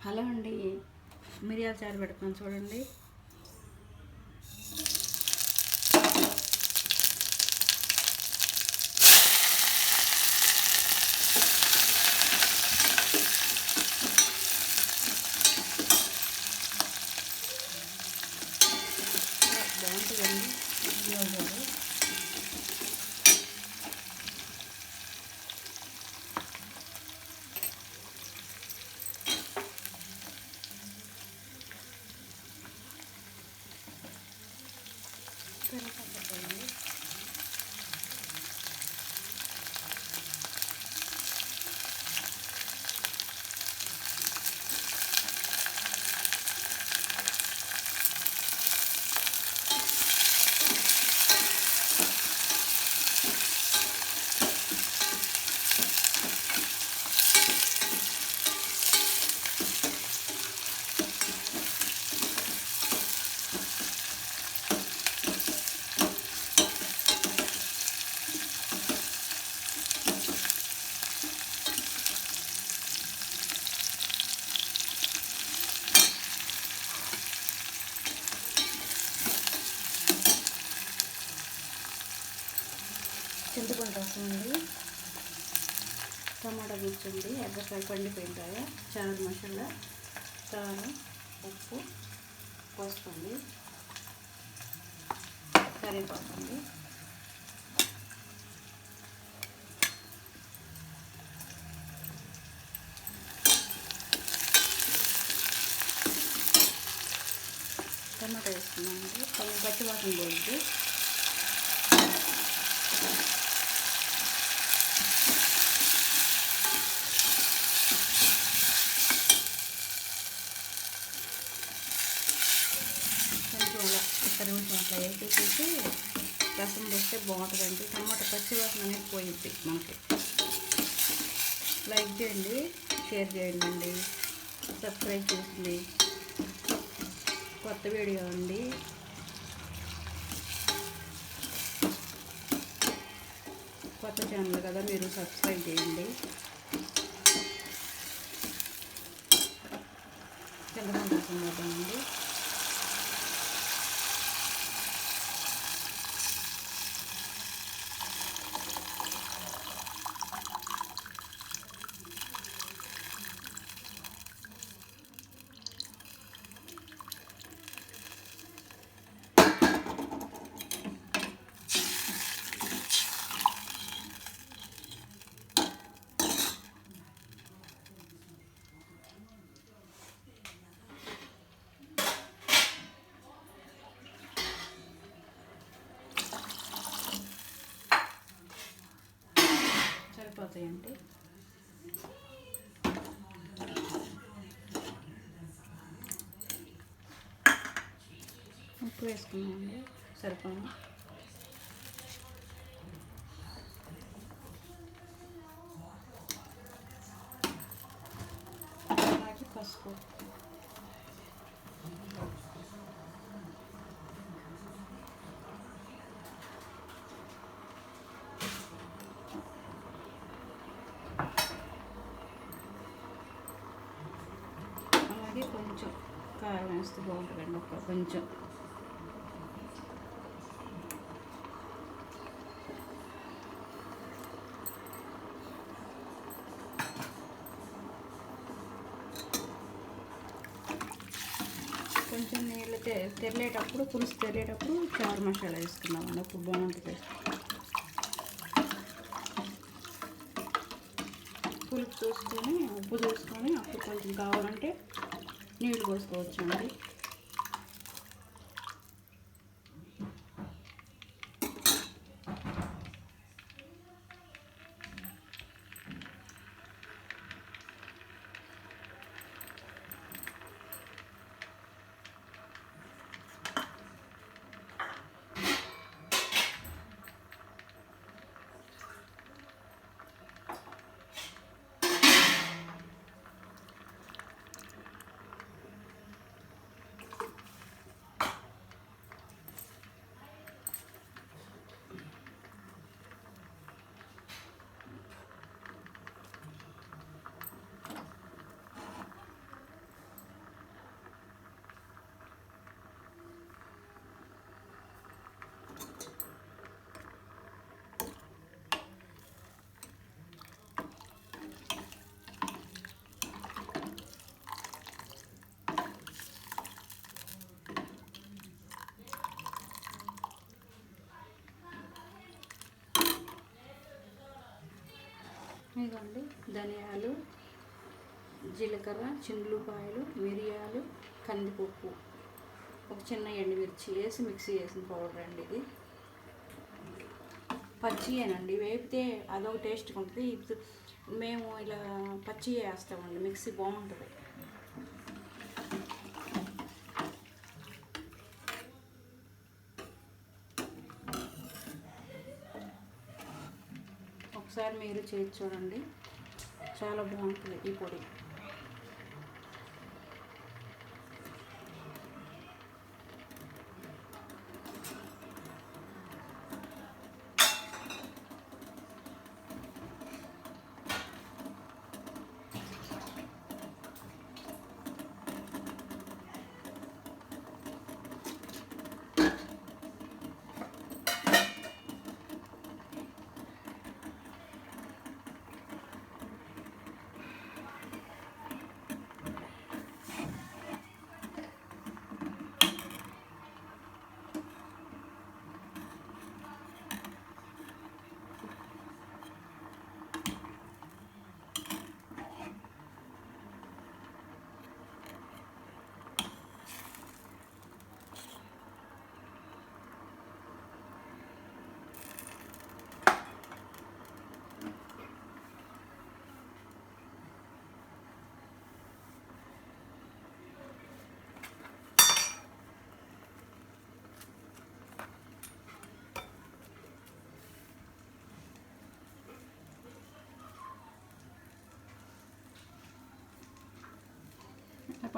Hello అండి. మిరియాల చారు పెడుతున్నాను చూడండి. Pero kapag టమాటా కూర్చుంది ఎర్రకాయ పండిపోయింటాయ చాలా మసాలా కారం ఉప్పు పోసుకోండి అండి. అండి. టమాటా వేసుకున్నామండి కొంచెం పచ్చివాసన పోయింది కొంచెం అలా ఒక్క నిమిషం వేసేసేసి రసం పోస్తే బాగుంటుందండి. టమాటా పచ్చివాసన అనేది పోయిద్ది మనకి. లైక్ చేయండి షేర్ చేయండి అండి సబ్స్క్రైబ్ చేసింది కొత్త వీడియో అండి. కొత్త ఛానల్ కదా మీరు సబ్స్క్రైబ్ చేయండి. చంద్రబాబు రసం పోతామండి ఉప్పు వేసుకున్నామండి సరిపోను కారం వేస్తే బాగుంటుందండి ఒక కొంచెం. కొంచెం నీళ్ళు తెరలేటప్పుడు పులుసు తెరలేటప్పుడు చారు మసాలా వేసుకుందామండి. అప్పుడు బాగుంటుంది పులుపు చూసుకొని ఉప్పు చూసుకొని అప్పుడు కొంచెం కావాలంటే నీళ్ళు పోసుకోవచ్చు అండి ఇదిగోండి ధనియాలు జీలకర్ర చిండ్లుపాయలు మిరియాలు కందిపప్పు. ఒక చిన్న ఎండుమిర్చి వేసి మిక్సీ చేసిన పౌడర్ అండి ఇది. పచ్చియేనండి వేపితే అదొక టేస్ట్గా ఉంటుంది. ఇప్పుడు మేము ఇలా పచ్చి వేస్తామండి మిక్సీ బాగుంటుంది. ఒకసారి మీరు చేసి చూడండి. చాలా బాగుంటుంది ఈ పొడి.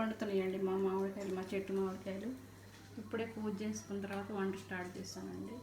పండుతున్నాయండి మా మామిడికాయలు మా చెట్టు మామిడికాయలు. ఇప్పుడే పూజ చేసుకున్న తర్వాత వంట స్టార్ట్ చేస్తానండి.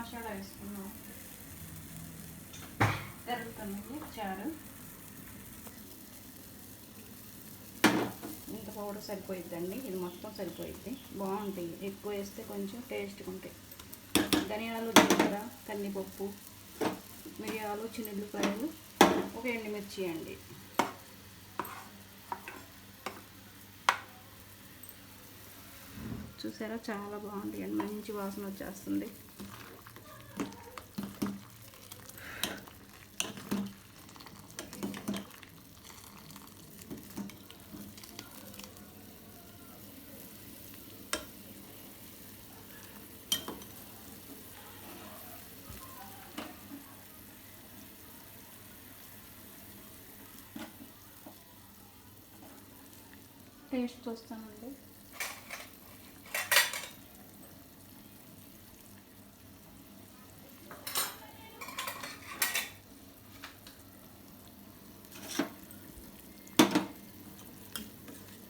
మసాలా వేసుకున్నాం. తిరుగుతున్నాయి చారు. ఇంత పౌడర్ సరిపోయిద్దండి. ఇది మొత్తం సరిపోయిద్ది. బాగుంటాయి. ఎక్కువ వేస్తే కొంచెం టేస్ట్గా ఉంటాయి. ధనియాలు జీలకర్ర కందిపప్పు మిరియాలు చిన్నపాయలు ఒక ఎండుమిర్చి అండి. చూసారా? చాలా బాగుంటాయి అండి. మంచి వాసన వచ్చేస్తుంది. టేస్ట్ చూస్తామండి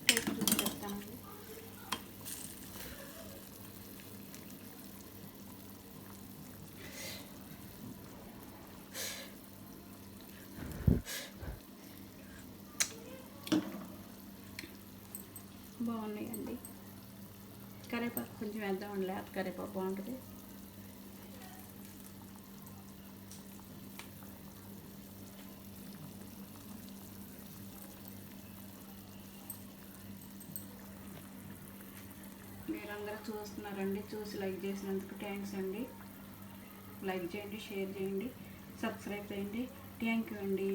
టేస్ట్ చూసి చెప్తానండి బాగున్నాయండి. కరేపాకు కొంచెం వేద్దామండి లేకపోతే కరేపాకు బాగుంటుంది. మీరందరూ చూస్తున్నారండి చూసి లైక్ చేసినందుకు థ్యాంక్స్ అండి. లైక్ చేయండి షేర్ చేయండి సబ్స్క్రైబ్ చేయండి. థ్యాంక్ యూ అండి.